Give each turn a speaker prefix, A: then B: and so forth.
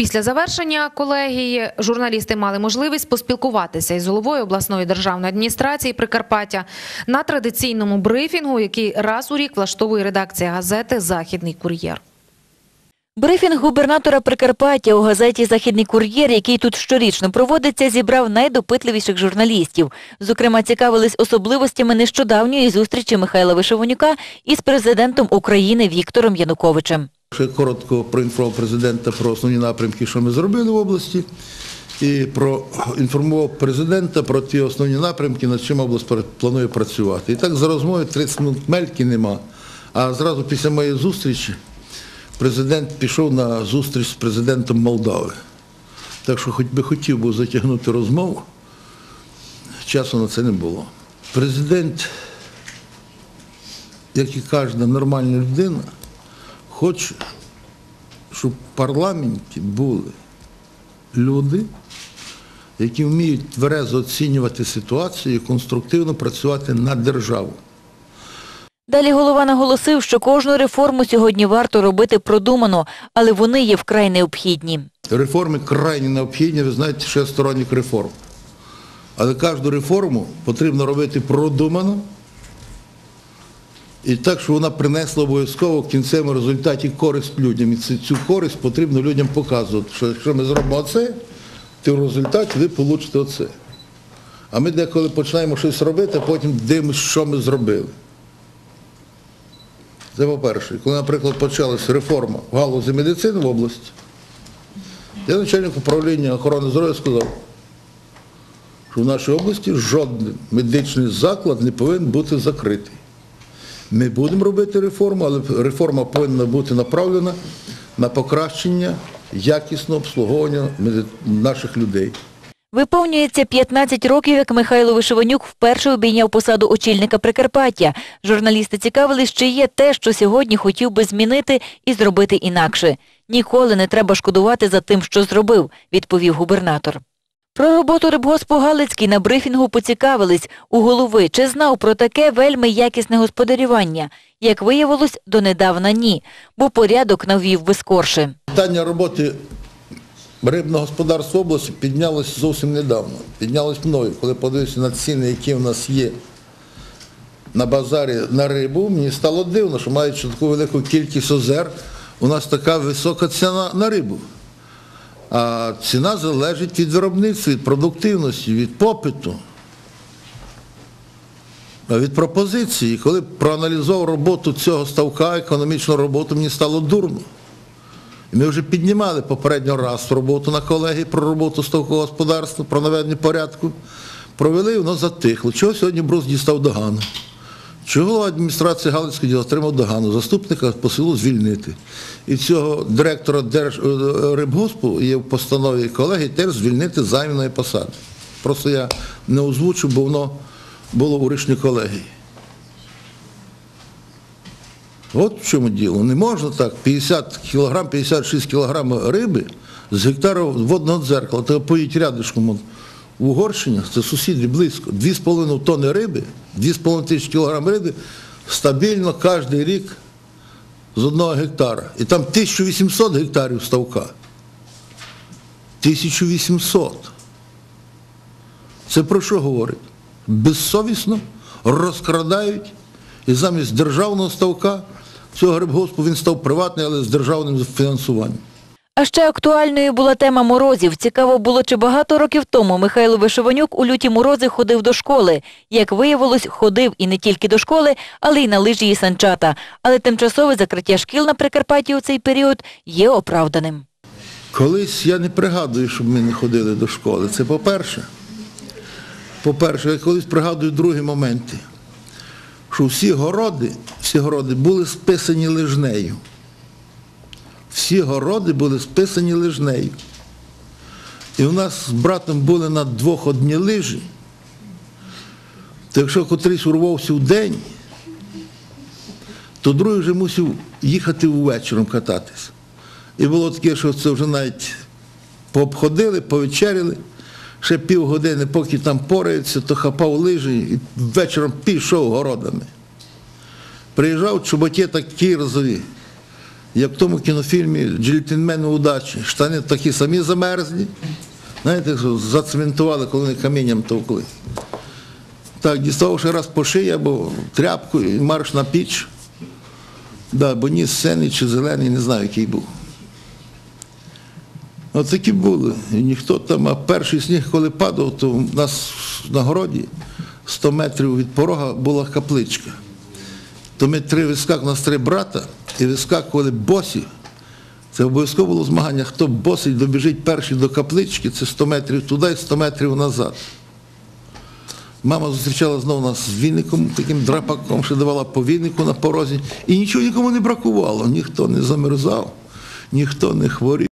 A: Після завершення колегії журналісти мали можливість поспілкуватися із головою обласної державної адміністрації Прикарпаття на традиційному брифінгу, який раз у рік влаштовує редакція газети Західний кур'єр.
B: Брифінг губернатора Прикарпаття у газеті Західний кур'єр, який тут щорічно проводиться, зібрав найдопитливіших журналістів. Зокрема, цікавились особливостями нещодавньої зустрічі Михайла Вишивонюка із президентом України Віктором Януковичем.
C: Ще коротко проінформував президента про основні напрямки, що ми зробили в області, і проінформував президента про ті основні напрямки, над чим область планує працювати. І так за розмовою 30 минут мельки нема. А зразу після моєї зустрічі президент пішов на зустріч з президентом Молдави. Так що хоч би хотів був затягнути розмову, часу на це не було. Президент, як і кожна нормальна людина, Хочу, щоб в парламенті були люди, які вміють тверезо оцінювати ситуацію і конструктивно працювати на державу.
B: Далі голова наголосив, що кожну реформу сьогодні варто робити продумано, але вони є вкрай необхідні.
C: Реформи крайні необхідні, ви знаєте, що я сторонник реформ. Але кожну реформу потрібно робити продумано і так, щоб вона принесла обов'язково в кінцевому результаті користь людям. І цю користь потрібно людям показувати, що якщо ми зробимо оце, то в результаті ви получите оце. А ми деколи починаємо щось робити, а потім дивимося, що ми зробили. Це по-перше. Коли, наприклад, почалася реформа в галузі медицини в області, я начальник управління охорони здоров'я сказав, що в нашій області жоден медичний заклад не повинен бути закритий. Ми будемо робити реформу, але реформа повинна бути направлена на покращення якісного обслуговування наших людей.
B: Виповнюється 15 років, як Михайло Вишиванюк вперше обійняв посаду очільника Прикарпаття. Журналісти цікавились, чи є те, що сьогодні хотів би змінити і зробити інакше. Ніколи не треба шкодувати за тим, що зробив, відповів губернатор. Про роботу рибгоспу Галицький на брифінгу поцікавились у голови, чи знав про таке вельми якісне господарювання. Як виявилось, донедавна ні, бо порядок навів би скорше.
C: Питання роботи рибного господарства області піднялося зовсім недавно. Піднялось мною, коли подивився на ціни, які в нас є на базарі на рибу, мені стало дивно, що маючи таку велику кількість озер, у нас така висока ціна на рибу. А ціна залежить від виробництва, від продуктивності, від попиту, від пропозиції. Коли проаналізував роботу цього ставка, економічну роботу, мені стало дурно. Ми вже піднімали попередньо раз роботу на колегії про роботу ставкового господарства, про наведення порядку. Провели, воно затихло. Чого сьогодні Брус дістав догану? Чого адміністрація Галицької отримав догану? Заступника по селу звільнити. І цього директора Держ... е, є в постанові колегії теж звільнити займаної посади. Просто я не озвучу, бо воно було у рішенні колегії. От в чому діло. Не можна так 50 кілограм, 56 кілограм риби з гектара водного дзеркала. Треба поїть рядишком в Угорщині, це сусіди близько, 2,5 тонни риби, 2,5 тисячі кілограм риби стабільно кожен рік з одного гектара. І там 1800 гектарів ставка. 1800. Це про що говорить? Безсовісно розкрадають і замість державного ставка цього рибгоспу він став приватний, але з державним фінансуванням.
B: А ще актуальною була тема морозів. Цікаво було, чи багато років тому Михайло Вишиванюк у люті морози ходив до школи. Як виявилось, ходив і не тільки до школи, але й на лижі і санчата. Але тимчасове закриття шкіл на Прикарпатті у цей період є оправданим.
C: Колись я не пригадую, щоб ми не ходили до школи. Це по-перше. По-перше, я колись пригадую другі моменти, що всі городи, всі городи були списані лижнею. Всі городи були списані лижнею. І у нас з братом були на двох одні лижі. То якщо котрийсь урвався в день, то другий вже мусив їхати ввечером кататись. І було таке, що це вже навіть пообходили, повечеряли, ще півгодини, поки там пораються, то хапав лижі і вечором пішов городами. Приїжджав чоботі такі розові, як в тому кінофільмі «Джентльмени удачі». Штани такі самі замерзлі. Знаєте, зацементували, коли вони камінням товкли. Так, діставши раз по шиї або тряпку і марш на піч. Да, бо ніс синий чи зелений, не знаю, який був. От такі були. І ніхто там, а перший сніг, коли падав, то у нас на городі 100 метрів від порога була капличка. То ми три вискак, у нас три брата, і вискакували босі. Це обов'язково було змагання, хто босить, добіжить перший до каплички, це 100 метрів туди і 100 метрів назад. Мама зустрічала знову нас з віником, таким драпаком, що давала по вінику на порозі. І нічого нікому не бракувало. Ніхто не замерзав, ніхто не хворів.